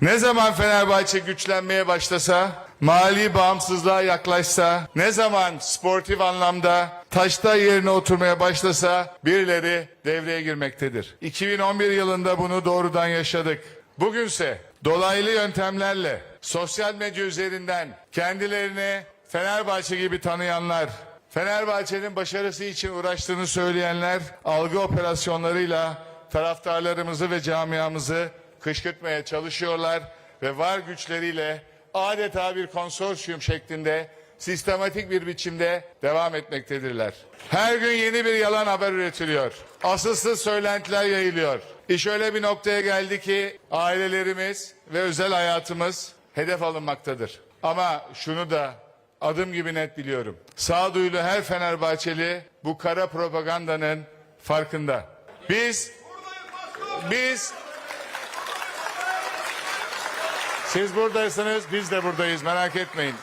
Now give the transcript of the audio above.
Ne zaman Fenerbahçe güçlenmeye başlasa, mali bağımsızlığa yaklaşsa, ne zaman sportif anlamda taşta yerine oturmaya başlasa birileri devreye girmektedir. 2011 yılında bunu doğrudan yaşadık. Bugünse dolaylı yöntemlerle sosyal medya üzerinden kendilerini Fenerbahçe gibi tanıyanlar, Fenerbahçe'nin başarısı için uğraştığını söyleyenler algı operasyonlarıyla taraftarlarımızı ve camiamızı kışkırtmaya çalışıyorlar ve var güçleriyle adeta bir konsorsiyum şeklinde sistematik bir biçimde devam etmektedirler. Her gün yeni bir yalan haber üretiliyor. Asılsız söylentiler yayılıyor. İş öyle bir noktaya geldi ki ailelerimiz ve özel hayatımız hedef alınmaktadır. Ama şunu da adım gibi net biliyorum. Sağduyulu her Fenerbahçeli bu kara propagandanın farkında. Biz biz siz buradaysanız biz de buradayız merak etmeyin.